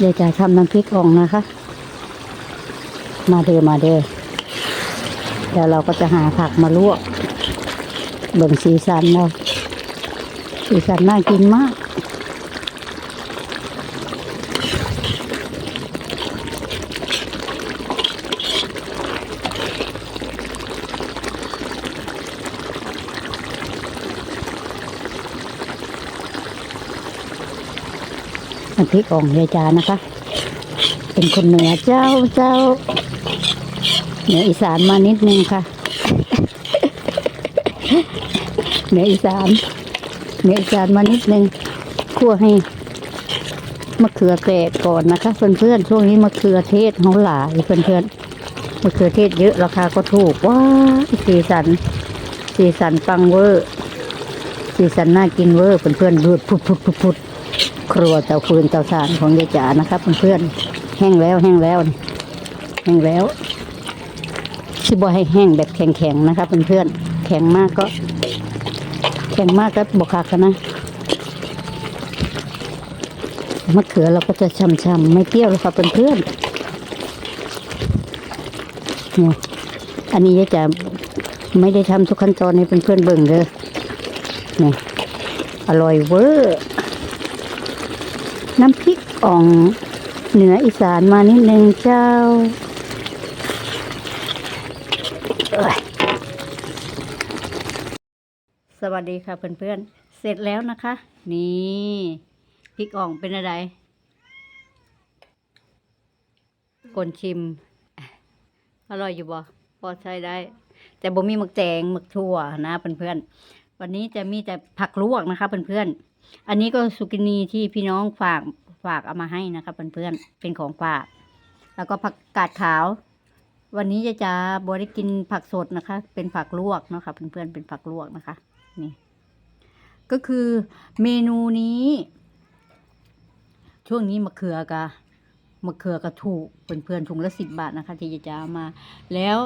เดี๋ยวจะทำน้ำพริกอ่องนะคะ มาเดอมาเดอเดี๋ยวเราก็จะหาผักมาลวกเบิ่งสีสันเราสีสันน่ากินมาก น้ำพริกอ่องยายจานะคะ เป็นคนเหนือเจ้าเจ้าเหนืออีสานมานิดนึงค่ะเหนืออีสานเหนืออีสานมานิดนึงคั่วให้มะเขือแกะก่อนนะคะเพื่อนๆช่วงนี้มะเขือเทศเขาหลายเพื่อนๆมะเขือเทศเยอะราคาก็ถูกว้าสีสัน สีสันปังเวอร์สีสันน่ากินเวอร์เพื่อนๆดูดพุดพุดพุดพุด ครัวเตาฟืนเตาถ่านของยายจ๋านะครับเพื่อนๆแห้งแล้วแห้งแล้วแห้งแล้วชิบอให้แห้งแบบแข็งๆนะครับเพื่อนๆแข็งมากก็ แข็งมากก็บกคักนะมะเขือเราก็จะช่ำๆไม่เปรี้ยวแล้วครับเพื่อนๆเนี่ยอันนี้ยายจ๋าไม่ได้ทำทุกขั้นตอนให้เพื่อนๆเบิ่งเลยเนี่ยอร่อยเวอร์ น้ำพริกอ่องเหนืออีสานมานิดนึงเจ้าสวัสดีค่ะเพื่อนๆ เสร็จแล้วนะคะ นี่พริกอ่องเป็นอะไรกนชิม อร่อยอยู่บ่พอใช้ได้ แต่บ่มีหมึกแตงหมึกถั่วนะเพื่อนๆ วันนี้จะมีแต่ผักลวกนะคะเพื่อนๆ อันนี้ก็สุกินีที่พี่น้องฝากฝากเอามาให้นะคะเพื่อนๆเป็นของฝาก แล้วก็ผักกาดขาว วันนี้จะจะบได้กินผักสดนะคะ เป็นผักลวกเนาะคะเพื่อนๆเป็นผักลวกนะคะ นี่ ก็คือเมนูนี้ ช่วงนี้มะเขือกะมะเขือกะถูกเพื่อนๆถุงละสิบบาทนะคะ ที่จะจะเอามา แล้ว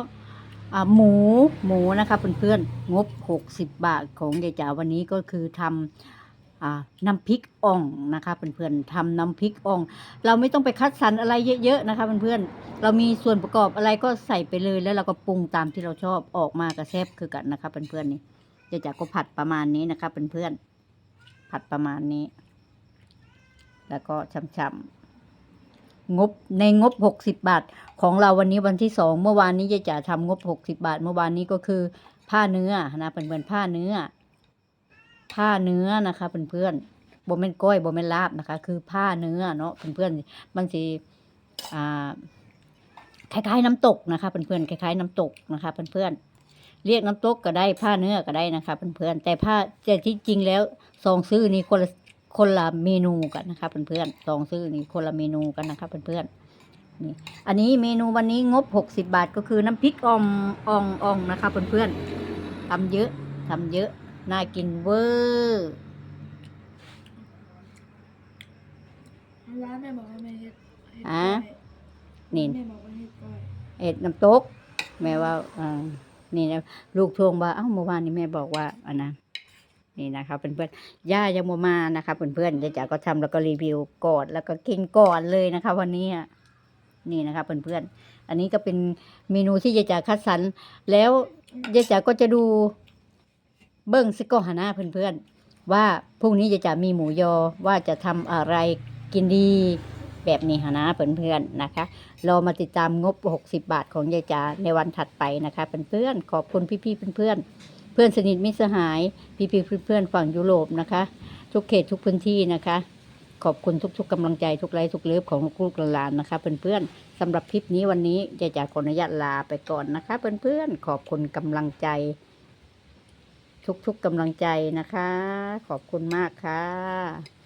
หมูหมูนะคะเพื่อนๆงบหกสิบบาทของยายจ๋าวันนี้ก็คือทำอ่า น้ำพริกอ่องนะคะเพื่อนๆทำน้ำพริกอ่อง เราไม่ต้องไปคัดสรรอะไรเยอะๆนะคะเพื่อนๆเรามีส่วนประกอบอะไรก็ใส่ไปเลยแล้วเราก็ปรุงตามที่เราชอบออกมากระแซบคือกันนะคะเพื่อนๆนี่เดี๋ยวจากก็ผัดประมาณนี้นะคะเพื่อนๆผัดประมาณนี้ แล้วก็ช่ำๆงบในงบหกสิบบาท ของเราวันนี้วันที่สองเมื่อวานนี้ยายจ๋าทำงบหกสิบาท เมื่อวานนี้ก็คือผ้าเนื้อนะเป็นเหมือนผ้าเนื้อ ผ้าเนื้อนะคะเพื่อนๆบ่แม่นก้อยบ่แม่นลาบนะคะ คือผ้าเนื้อเนาะเพื่อนๆมันสิอ่าคล้ายๆน้ำตกนะคะเพื่อนๆคล้ายๆน้ำตกนะคะเพื่อนๆเรียกน้ำตกก็ได้ผ้าเนื้อก็ได้นะคะเพื่อนๆแต่ผ้าแต่ที่จริงแล้วซองซื้อนี่คนละคนละเมนูกันนะคะเพื่อนๆซองซื้อนี่คนละเมนูกันนะคะเพื่อนๆนี่อันนี้เมนูวันนี้งบหกสิบาทก็คือน้ำพริกอ่องอ่องอ่องนะคะเพื่อนๆทำเยอะทำเยอะ น่ากินเวอร์ร้านแม่บอกว่าแม่เฮ็ดเฮ็ดอะก้อยนี่แม่บอกว่าเฮ็ดก้อยเอ็ดน้ำตก แม่ว่าอ่านี่นะลูกทวงว่าเอ้าเมื่อวานนี้แม่บอกว่าอันนะนี่นะคะเพื่อนๆย่ายังโมมานะคะเพื่อนๆเดี๋ยวจ๋าก็ทำแล้วก็รีวิวก่อนแล้วก็กินก่อนเลยนะคะ วันนี้อะนี่นะคะเพื่อนๆอันนี้ก็เป็นเมนูที่ยายจ๋าคัดสรรแล้วยายจ๋าก็จะดู เบิ้งซิโกหานะเพื่อนๆ ว่าพรุ่งนี้จะจะมีหมูยอว่าจะทำอะไรกินดีแบบนี้หานะเพื่อนๆนะคะรอมาติดตามงบ 60 บาทของยายจ๋าในวันถัดไปนะคะเพื่อนๆขอบคุณพี่ๆเพื่อนๆ เพื่อนสนิทมิตรสหาย พี่ๆเพื่อนๆฝั่งยุโรปนะคะ ทุกเขตทุกพื้นที่นะคะ ขอบคุณทุกๆกำลังใจทุกไลค์ทุกเลิฟของลูกๆหลานๆนะคะเพื่อนๆสำหรับคลิปนี้วันนี้ยายจ๋าขออนุญาตลาไปก่อนนะคะเพื่อนๆขอบคุณกำลังใจ ทุกๆกำลังใจนะคะ ขอบคุณมากค่ะ